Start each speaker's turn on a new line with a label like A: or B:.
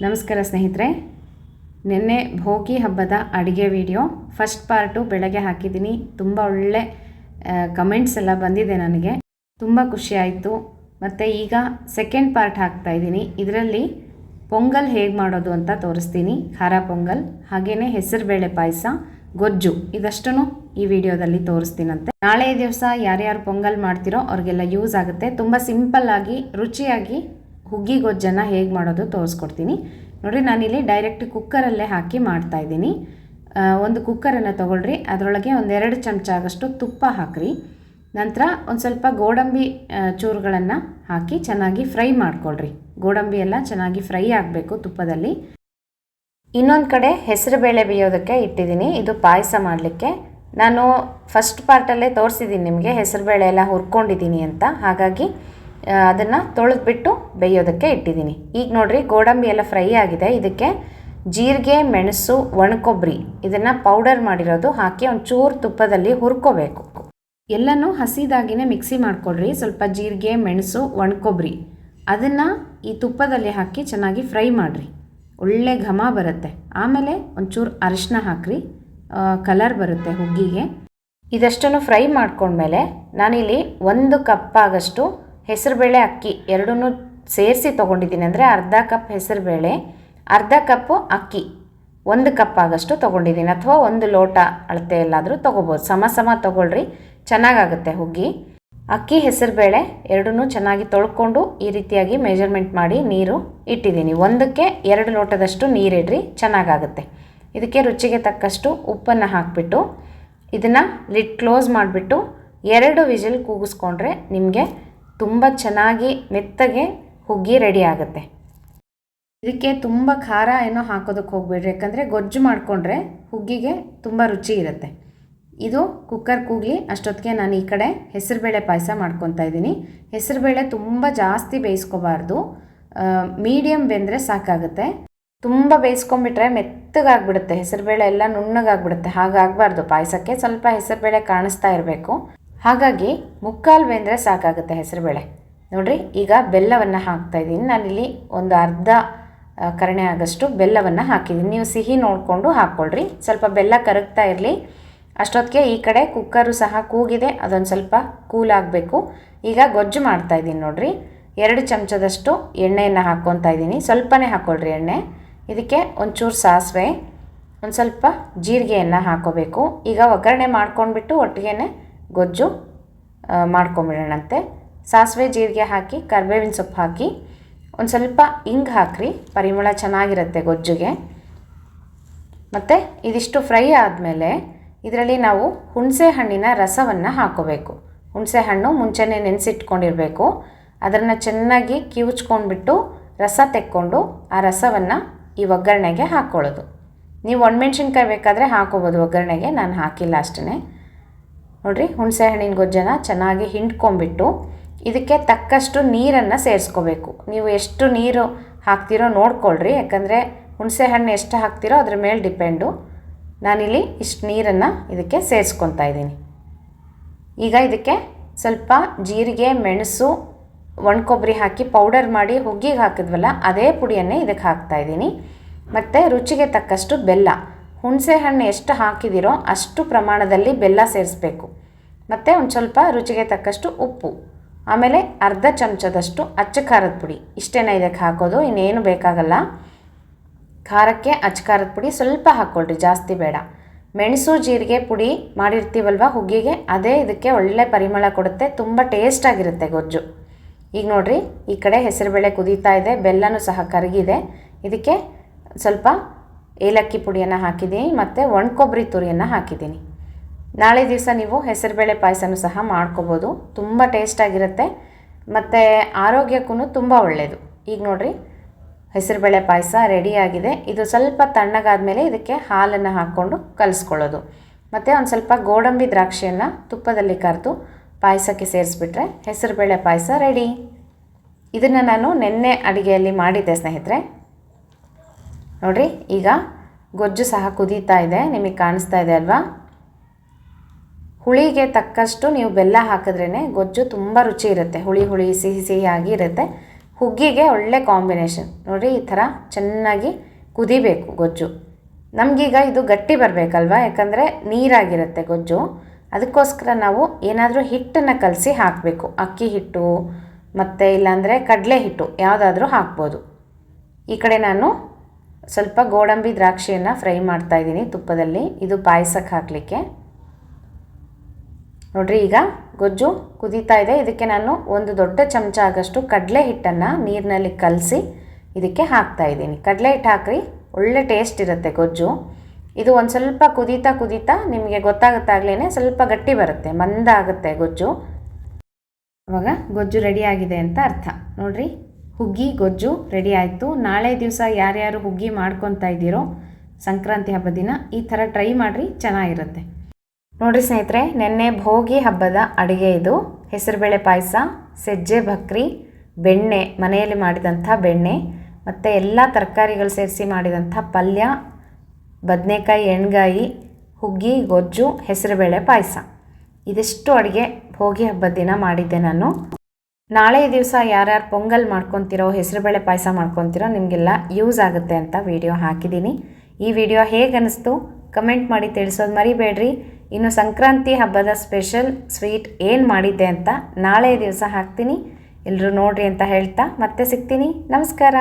A: ನಮಸ್ಕಾರ ಸ್ನೇಹಿತರೆ. ನಿನ್ನೆ ಭೋಗಿ ಹಬ್ಬದ ಅಡುಗೆ ವಿಡಿಯೋ ಫಸ್ಟ್ ಪಾರ್ಟು ಬೆಳಗ್ಗೆ ಹಾಕಿದ್ದೀನಿ. ತುಂಬ ಒಳ್ಳೆ ಕಮೆಂಟ್ಸ್ ಎಲ್ಲ ಬಂದಿದೆ ನನಗೆ. ತುಂಬ ಖುಷಿ ಆಯಿತು. ಮತ್ತು ಈಗ ಸೆಕೆಂಡ್ ಪಾರ್ಟ್ ಹಾಕ್ತಾ ಇದ್ದೀನಿ. ಇದರಲ್ಲಿ ಪೊಂಗಲ್ ಹೇಗೆ ಮಾಡೋದು ಅಂತ ತೋರಿಸ್ತೀನಿ. ಖಾರ ಪೊಂಗಲ್ ಹಾಗೆಯೇ ಹೆಸರುಬೇಳೆ ಪಾಯಸ, ಗೊಜ್ಜು, ಇದಷ್ಟನ್ನು ಈ ವಿಡಿಯೋದಲ್ಲಿ ತೋರಿಸ್ತೀನಂತೆ. ನಾಳೆ ದಿವಸ ಯಾರ್ಯಾರು ಪೊಂಗಲ್ ಮಾಡ್ತಿರೋ ಅವ್ರಿಗೆಲ್ಲ ಯೂಸ್ ಆಗುತ್ತೆ. ತುಂಬ ಸಿಂಪಲ್ ಆಗಿ, ರುಚಿಯಾಗಿ ಹುಗ್ಗಿ ಗೊಜ್ಜನ್ನು ಹೇಗೆ ಮಾಡೋದು ತೋರಿಸ್ಕೊಡ್ತೀನಿ. ನೋಡಿ ನಾನಿಲ್ಲಿ ಡೈರೆಕ್ಟ್ ಕುಕ್ಕರಲ್ಲೇ ಹಾಕಿ ಮಾಡ್ತಾ ಇದ್ದೀನಿ. ಒಂದು ಕುಕ್ಕರನ್ನು ತೊಗೊಳ್ರಿ. ಅದರೊಳಗೆ ಒಂದೆರಡು ಚಮಚ ಆಗಷ್ಟು ತುಪ್ಪ ಹಾಕ್ರಿ. ನಂತರ ಒಂದು ಸ್ವಲ್ಪ ಗೋಡಂಬಿ ಚೂರುಗಳನ್ನು ಹಾಕಿ ಚೆನ್ನಾಗಿ ಫ್ರೈ ಮಾಡ್ಕೊಳ್ರಿ. ಗೋಡಂಬಿ ಎಲ್ಲ ಚೆನ್ನಾಗಿ ಫ್ರೈ ಆಗಬೇಕು ತುಪ್ಪದಲ್ಲಿ. ಇನ್ನೊಂದು ಕಡೆ ಹೆಸರುಬೇಳೆ ಬೇಯೋದಕ್ಕೆ ಇಟ್ಟಿದ್ದೀನಿ. ಇದು ಪಾಯಸ ಮಾಡಲಿಕ್ಕೆ. ನಾನು ಫಸ್ಟ್ ಪಾರ್ಟಲ್ಲೇ ತೋರಿಸಿದ್ದೀನಿ ನಿಮಗೆ ಹೆಸರುಬೇಳೆ ಎಲ್ಲ ಹುರ್ಕೊಂಡಿದ್ದೀನಿ ಅಂತ. ಹಾಗಾಗಿ ಅದನ್ನು ತೊಳೆದ್ಬಿಟ್ಟು ಬೇಯೋದಕ್ಕೆ ಇಟ್ಟಿದ್ದೀನಿ. ಈಗ ನೋಡಿರಿ ಗೋಡಂಬಿ ಎಲ್ಲ ಫ್ರೈ ಆಗಿದೆ. ಇದಕ್ಕೆ ಜೀರಿಗೆ, ಮೆಣಸು ಒಣಕೊಬ್ಬರಿ ಇದನ್ನು ಪೌಡರ್ ಮಾಡಿರೋದು ಹಾಕಿ ಒಂದು ಚೂರು ತುಪ್ಪದಲ್ಲಿ ಹುರ್ಕೋಬೇಕು. ಎಲ್ಲನೂ ಹಸಿದಾಗಿನೇ ಮಿಕ್ಸಿ ಮಾಡ್ಕೊಳ್ರಿ. ಸ್ವಲ್ಪ ಜೀರಿಗೆ, ಮೆಣಸು ಒಣಕೊಬ್ಬರಿ ಅದನ್ನು ಈ ತುಪ್ಪದಲ್ಲಿ ಹಾಕಿ ಚೆನ್ನಾಗಿ ಫ್ರೈ ಮಾಡಿರಿ. ಒಳ್ಳೆ ಘಮ ಬರುತ್ತೆ. ಆಮೇಲೆ ಒಂಚೂರು ಅರಿಶಿನ ಹಾಕ್ರಿ. ಕಲರ್ ಬರುತ್ತೆ ಹುಗ್ಗಿಗೆ. ಇದಷ್ಟನ್ನು ಫ್ರೈ ಮಾಡ್ಕೊಂಡ್ಮೇಲೆ ನಾನಿಲ್ಲಿ ಒಂದು ಕಪ್ ಆಗಷ್ಟು ಹೆಸರುಬೇಳೆ ಅಕ್ಕಿ ಎರಡೂ ಸೇರಿಸಿ ತೊಗೊಂಡಿದ್ದೀನಿ ಅಂದರೆ ಅರ್ಧ ಕಪ್ ಹೆಸರುಬೇಳೆ ಅರ್ಧ ಕಪ್ಪು ಅಕ್ಕಿ, ಒಂದು ಕಪ್ ಆಗಷ್ಟು ತೊಗೊಂಡಿದ್ದೀನಿ. ಅಥವಾ ಒಂದು ಲೋಟ ಅಳತೆ ಎಲ್ಲಾದರೂ ತೊಗೋಬೋದು. ಸಮ ಸಮ ತೊಗೊಳ್ರಿ, ಚೆನ್ನಾಗಾಗುತ್ತೆ ಹುಗ್ಗಿ. ಅಕ್ಕಿ ಹೆಸರುಬೇಳೆ ಎರಡೂ ಚೆನ್ನಾಗಿ ತೊಳ್ಕೊಂಡು ಈ ರೀತಿಯಾಗಿ ಮೆಜರ್ಮೆಂಟ್ ಮಾಡಿ ನೀರು ಇಟ್ಟಿದ್ದೀನಿ. ಒಂದಕ್ಕೆ ಎರಡು ಲೋಟದಷ್ಟು ನೀರಿಡ್ರಿ ಚೆನ್ನಾಗಾಗುತ್ತೆ. ಇದಕ್ಕೆ ರುಚಿಗೆ ತಕ್ಕಷ್ಟು ಉಪ್ಪನ್ನು ಹಾಕಿಬಿಟ್ಟು ಇದನ್ನು ಲಿಡ್ ಕ್ಲೋಸ್ ಮಾಡಿಬಿಟ್ಟು ಎರಡು ವಿಜಿಲ್ ಕೂಗಿಸ್ಕೊಂಡ್ರೆ ನಿಮಗೆ ತುಂಬ ಚೆನ್ನಾಗಿ ಮೆತ್ತಗೆ ಹುಗ್ಗಿ ರೆಡಿ ಆಗುತ್ತೆ. ಇದಕ್ಕೆ ತುಂಬ ಖಾರ ಏನೋ ಹಾಕೋದಕ್ಕೆ ಹೋಗ್ಬೇಡ್ರಿ. ಯಾಕಂದರೆ ಗೊಜ್ಜು ಮಾಡಿಕೊಂಡ್ರೆ ಹುಗ್ಗಿಗೆ ತುಂಬ ರುಚಿ ಇರುತ್ತೆ. ಇದು ಕುಕ್ಕರ್ ಕೂಗಲಿ, ಅಷ್ಟೊತ್ತಿಗೆ ನಾನು ಈ ಕಡೆ ಹೆಸರುಬೇಳೆ ಪಾಯಸ ಮಾಡ್ಕೊತಾ ಇದ್ದೀನಿ. ಹೆಸರುಬೇಳೆ ತುಂಬ ಜಾಸ್ತಿ ಬೇಯಿಸ್ಕೋಬಾರ್ದು. ಮೀಡಿಯಮ್ ಬೆಂದರೆ ಸಾಕಾಗುತ್ತೆ. ತುಂಬ ಬೇಯಿಸ್ಕೊಂಬಿಟ್ರೆ ಮೆತ್ತಗಾಗ್ಬಿಡುತ್ತೆ. ಹೆಸರುಬೇಳೆ ಎಲ್ಲ ನುಣ್ಣಗಾಗ್ಬಿಡುತ್ತೆ. ಹಾಗಾಗಬಾರ್ದು. ಪಾಯಸಕ್ಕೆ ಸ್ವಲ್ಪ ಹೆಸರುಬೇಳೆ ಕಾಣಿಸ್ತಾ ಇರಬೇಕು. ಹಾಗಾಗಿ ಮುಕ್ಕಾಲು ಬೆಂದರೆ ಸಾಕಾಗುತ್ತೆ ಹೆಸರುಬೇಳೆ. ನೋಡಿರಿ, ಈಗ ಬೆಲ್ಲವನ್ನು ಹಾಕ್ತಾ ಇದ್ದೀನಿ. ನಾನಿಲ್ಲಿ ಒಂದು ಅರ್ಧ ಕರಣೆ ಆಗಷ್ಟು ಬೆಲ್ಲವನ್ನು ಹಾಕಿದ್ದೀನಿ. ನೀವು ಸಿಹಿ ನೋಡಿಕೊಂಡು ಹಾಕ್ಕೊಳ್ರಿ. ಸ್ವಲ್ಪ ಬೆಲ್ಲ ಕರಗ್ತಾ ಇರಲಿ. ಅಷ್ಟೊತ್ತಿಗೆ ಈ ಕಡೆ ಕುಕ್ಕರು ಸಹ ಕೂಗಿದೆ. ಅದೊಂದು ಸ್ವಲ್ಪ ಕೂಲ್ ಆಗಬೇಕು. ಈಗ ಗೊಜ್ಜು ಮಾಡ್ತಾ ಇದ್ದೀನಿ ನೋಡಿರಿ. ಎರಡು ಚಮಚದಷ್ಟು ಎಣ್ಣೆಯನ್ನು ಹಾಕ್ಕೊತಾ ಇದ್ದೀನಿ. ಸ್ವಲ್ಪನೇ ಹಾಕ್ಕೊಳ್ರಿ ಎಣ್ಣೆ. ಇದಕ್ಕೆ ಒಂಚೂರು ಸಾಸಿವೆ, ಒಂದು ಸ್ವಲ್ಪ ಜೀರಿಗೆಯನ್ನು ಹಾಕೋಬೇಕು. ಈಗ ಒಗ್ಗರಣೆ ಮಾಡ್ಕೊಂಡ್ಬಿಟ್ಟು ಒಟ್ಟಿಗೆ ಗೊಜ್ಜು ಮಾಡ್ಕೊಂಬಿಡೋಣಂತೆ. ಸಾಸಿವೆ ಜೀರಿಗೆ ಹಾಕಿ, ಕರ್ಬೇವಿನ ಸೊಪ್ಪು ಹಾಕಿ, ಒಂದು ಸ್ವಲ್ಪ ಇಂಗ್ ಹಾಕ್ರಿ, ಪರಿಮಳ ಚೆನ್ನಾಗಿರುತ್ತೆ ಗೊಜ್ಜುಗೆ. ಮತ್ತು ಇದಿಷ್ಟು ಫ್ರೈ ಆದಮೇಲೆ ಇದರಲ್ಲಿ ನಾವು ಹುಣಸೆ ಹಣ್ಣಿನ ರಸವನ್ನು ಹಾಕೋಬೇಕು. ಹುಣಸೆ ಹಣ್ಣು ಮುಂಚೆನೇ ನೆನೆಸಿಟ್ಕೊಂಡಿರಬೇಕು. ಅದನ್ನು ಚೆನ್ನಾಗಿ ಕಿವುಚ್ಕೊಂಡ್ಬಿಟ್ಟು ರಸ ತೆಕ್ಕೊಂಡು ಆ ರಸವನ್ನು ಈ ಒಗ್ಗರಣೆಗೆ ಹಾಕ್ಕೊಳ್ಳೋದು ನೀವು ಒಣಮೆಣ್ಸಿನ್ಕಾಯಿ ಬೇಕಾದರೆ ಹಾಕೋಬೋದು, ಒಗ್ಗರಣೆಗೆ ನಾನು ಹಾಕಿಲ್ಲ ಅಷ್ಟೇ ನೋಡಿರಿ, ಹುಣಸೆ ಹಣ್ಣಿನ ಗೊಜ್ಜನ ಚೆನ್ನಾಗಿ ಹಿಂಡ್ಕೊಂಬಿಟ್ಟು ಇದಕ್ಕೆ ತಕ್ಕಷ್ಟು ನೀರನ್ನು ಸೇರಿಸ್ಕೋಬೇಕು. ನೀವು ಎಷ್ಟು ನೀರು ಹಾಕ್ತಿರೋ ನೋಡ್ಕೊಳ್ರಿ, ಯಾಕಂದರೆ ಹುಣಸೆ ಹಣ್ಣು ಎಷ್ಟು ಹಾಕ್ತಿರೋ ಅದ್ರ ಮೇಲೆ ಡಿಪೆಂಡು. ನಾನಿಲ್ಲಿ ಇಷ್ಟು ನೀರನ್ನು ಇದಕ್ಕೆ ಸೇರಿಸ್ಕೊತಾ ಇದ್ದೀನಿ. ಈಗ ಇದಕ್ಕೆ ಸ್ವಲ್ಪ ಜೀರಿಗೆ, ಮೆಣಸು, ಒಣಕೊಬ್ಬರಿ ಹಾಕಿ ಪೌಡರ್ ಮಾಡಿ ಹುಗ್ಗಿಗೆ ಹಾಕಿದ್ವಲ್ಲ, ಅದೇ ಪುಡಿಯನ್ನೇ ಇದಕ್ಕೆ ಹಾಕ್ತಾ ಇದ್ದೀನಿ. ಮತ್ತು ರುಚಿಗೆ ತಕ್ಕಷ್ಟು ಬೆಲ್ಲ. ಹುಣಸೆ ಹಣ್ಣು ಎಷ್ಟು ಹಾಕಿದಿರೋ ಅಷ್ಟು ಪ್ರಮಾಣದಲ್ಲಿ ಬೆಲ್ಲ ಸೇರಿಸ್ಬೇಕು. ಮತ್ತು ಒಂದು ಸ್ವಲ್ಪ ರುಚಿಗೆ ತಕ್ಕಷ್ಟು ಉಪ್ಪು. ಆಮೇಲೆ ಅರ್ಧ ಚಮಚದಷ್ಟು ಅಚ್ಚ ಖಾರದ ಪುಡಿ. ಇಷ್ಟೇ ಇದಕ್ಕೆ ಹಾಕೋದು? ಇನ್ನೇನು ಬೇಕಾಗಲ್ಲ. ಖಾರಕ್ಕೆ ಅಚ್ಚ ಖಾರದ ಪುಡಿ ಸ್ವಲ್ಪ ಹಾಕ್ಕೊಳ್ರಿ ಜಾಸ್ತಿ ಬೇಡ. ಮೆಣಸು, ಜೀರಿಗೆ ಪುಡಿ ಮಾಡಿರ್ತೀವಲ್ವ ಹುಗ್ಗಿಗೆ? ಅದೇ ಇದಕ್ಕೆ ಒಳ್ಳೆ ಪರಿಮಳ ಕೊಡುತ್ತೆ, ತುಂಬ ಟೇಸ್ಟಾಗಿರುತ್ತೆ ಗೊಜ್ಜು. ಈಗ ನೋಡಿರಿ, ಈ ಕಡೆ ಹೆಸರುಬೇಳೆ ಕುದೀತಾ ಇದೆ, ಬೆಲ್ಲನೂ ಸಹ ಕರಗಿದೆ. ಇದಕ್ಕೆ ಸ್ವಲ್ಪ ಏಲಕ್ಕಿ ಪುಡಿಯನ್ನು ಹಾಕಿದ್ದೀನಿ ಮತ್ತು ಒಣ ಕೊಬ್ಬರಿ ತುರಿಯನ್ನು ಹಾಕಿದ್ದೀನಿ. ನಾಳೆ ದಿವಸ ನೀವು ಹೆಸರುಬೇಳೆ ಪಾಯಸನೂ ಸಹ ಮಾಡ್ಕೋಬೋದು. ತುಂಬ ಟೇಸ್ಟಾಗಿರುತ್ತೆ ಮತ್ತು ಆರೋಗ್ಯಕ್ಕೂ ತುಂಬ ಒಳ್ಳೆಯದು ಈಗ ನೋಡಿರಿ, ಹೆಸರುಬೇಳೆ ಪಾಯಸ ರೆಡಿಯಾಗಿದೆ ಇದು ಸ್ವಲ್ಪ ತಣ್ಣಗಾದ್ಮೇಲೆ ಇದಕ್ಕೆ ಹಾಲನ್ನು ಹಾಕ್ಕೊಂಡು ಕಲಿಸ್ಕೊಳ್ಳೋದು. ಮತ್ತು ಒಂದು ಸ್ವಲ್ಪ ಗೋಡಂಬಿ ದ್ರಾಕ್ಷಿಯನ್ನು ತುಪ್ಪದಲ್ಲಿ ಕರೆದು ಪಾಯಸಕ್ಕೆ ಸೇರಿಸ್ಬಿಟ್ರೆ ಹೆಸರುಬೇಳೆ ಪಾಯಸ ರೆಡಿ ಇದನ್ನು ನಾನು ನಿನ್ನೆ ಅಡುಗೆಯಲ್ಲಿ ಮಾಡಿದ್ದೆ ಸ್ನೇಹಿತರೆ. ನೋಡಿರಿ, ಈಗ ಗೊಜ್ಜು ಸಹ ಕುದೀತಾ ಇದೆ, ನಿಮಗೆ ಕಾಣಿಸ್ತಾ ಇದೆ ಅಲ್ವಾ? ಹುಳಿಗೆ ತಕ್ಕಷ್ಟು ನೀವು ಬೆಲ್ಲ ಹಾಕಿದ್ರೇ ಗೊಜ್ಜು ತುಂಬ ರುಚಿ ಇರುತ್ತೆ, ಹುಳಿ ಹುಳಿ ಸಿಹಿ ಸಿಹಿಯಾಗಿ ಇರುತ್ತೆ. ಹುಗ್ಗಿಗೆ ಒಳ್ಳೆ ಕಾಂಬಿನೇಷನ್. ನೋಡಿ ಈ ಥರ ಚೆನ್ನಾಗಿ ಕುದಿಬೇಕು ಗೊಜ್ಜು. ನಮಗೀಗ ಇದು ಗಟ್ಟಿ ಬರಬೇಕಲ್ವಾ, ಯಾಕಂದರೆ ನೀರಾಗಿರುತ್ತೆ ಗೊಜ್ಜು. ಅದಕ್ಕೋಸ್ಕರ ನಾವು ಏನಾದರೂ ಹಿಟ್ಟನ್ನು ಕಲಸಿ ಹಾಕಬೇಕು. ಅಕ್ಕಿ ಹಿಟ್ಟು, ಮತ್ತು ಇಲ್ಲಾಂದರೆ ಕಡಲೆ ಹಿಟ್ಟು, ಯಾವುದಾದ್ರೂ ಹಾಕ್ಬೋದು. ಈ ಕಡೆ ನಾನು ಸ್ವಲ್ಪ ಗೋಡಂಬಿ ದ್ರಾಕ್ಷಿಯನ್ನು ಫ್ರೈ ಮಾಡ್ತಾ ಇದ್ದೀನಿ ತುಪ್ಪದಲ್ಲಿ. ಇದು ಪಾಯಸಕ್ಕೆ ಹಾಕಲಿಕ್ಕೆ. ನೋಡ್ರಿ, ಈಗ ಗೊಜ್ಜು ಕುದೀತಾ ಇದೆ. ಇದಕ್ಕೆ ನಾನು ಒಂದು ದೊಡ್ಡ ಚಮಚ ಆಗಷ್ಟು ಕಡಲೆ ಹಿಟ್ಟನ್ನು ನೀರಿನಲ್ಲಿ ಕಲಸಿ ಇದಕ್ಕೆ ಹಾಕ್ತಾ ಇದ್ದೀನಿ. ಕಡಲೆ ಹಿಟ್ಟು ಹಾಕ್ರಿ, ಒಳ್ಳೆ ಟೇಸ್ಟ್ ಇರುತ್ತೆ ಗೊಜ್ಜು. ಇದು ಒಂದು ಸ್ವಲ್ಪ ಕುದೀತಾ ಕುದೀತಾ ನಿಮಗೆ ಗೊತ್ತಾಗುತ್ತಾಗ್ಲೇ ಸ್ವಲ್ಪ ಗಟ್ಟಿ ಬರುತ್ತೆ ಮಂದ ಆಗುತ್ತೆ ಗೊಜ್ಜು. ಅವಾಗ ಗೊಜ್ಜು ರೆಡಿ ಆಗಿದೆ ಅಂತ ಅರ್ಥ. ನೋಡ್ರಿ ಹುಗ್ಗಿ, ಗೊಜ್ಜು ರೆಡಿ ಆಯಿತು. ನಾಳೆ ದಿವಸ ಯಾರ್ಯಾರು ಹುಗ್ಗಿ ಮಾಡ್ಕೊತಾ ಇದ್ದೀರೋ ಸಂಕ್ರಾಂತಿ ಹಬ್ಬದ ದಿನ ಈ ಥರ ಟ್ರೈ ಮಾಡಿರಿ, ಚೆನ್ನಾಗಿರುತ್ತೆ. ನೋಡಿ ಸ್ನೇಹಿತರೆ, ನಿನ್ನೆ ಭೋಗಿ ಹಬ್ಬದ ಅಡುಗೆ ಇದು. ಹೆಸರುಬೇಳೆ ಪಾಯಸ, ಸಜ್ಜೆ ಬಕ್ರಿ, ಬೆಣ್ಣೆ, ಮನೆಯಲ್ಲಿ ಮಾಡಿದಂಥ ಬೆಣ್ಣೆ, ಮತ್ತು ಎಲ್ಲ ತರಕಾರಿಗಳು ಸೇರಿಸಿ ಮಾಡಿದಂಥ ಪಲ್ಯ, ಬದನೆಕಾಯಿ, ಎಣ್ಗಾಯಿ, ಹುಗ್ಗಿ, ಗೊಜ್ಜು, ಹೆಸರುಬೇಳೆ ಪಾಯಸ. ಇದಿಷ್ಟು ಅಡುಗೆ ಭೋಗಿ ಹಬ್ಬದ ದಿನ ಮಾಡಿದ್ದೆ ನಾನು. ನಾಳೆ ದಿವಸ ಯಾರ್ಯಾರು ಪೊಂಗಲ್ ಮಾಡ್ಕೊತಿರೋ, ಹೆಸರುಬೇಳೆ ಪಾಯಸ ಮಾಡ್ಕೊತಿರೋ ನಿಮಗೆಲ್ಲ ಯೂಸ್ ಆಗುತ್ತೆ ಅಂತ ವಿಡಿಯೋ ಹಾಕಿದ್ದೀನಿ. ಈ ವಿಡಿಯೋ ಹೇಗೆ ಅನ್ನಿಸ್ತು ಕಮೆಂಟ್ ಮಾಡಿ ತಿಳಿಸೋದು ಮರಿಬೇಡ್ರಿ. ಇನ್ನು ಸಂಕ್ರಾಂತಿ ಹಬ್ಬದ ಸ್ಪೆಷಲ್ ಸ್ವೀಟ್ ಏನು ಮಾಡಿದ್ದೆ ಅಂತ ನಾಳೆ ದಿವಸ ಹಾಕ್ತೀನಿ. ಎಲ್ಲರೂ ನೋಡ್ರಿ ಅಂತ ಹೇಳ್ತಾ ಮತ್ತೆ ಸಿಗ್ತೀನಿ. ನಮಸ್ಕಾರ.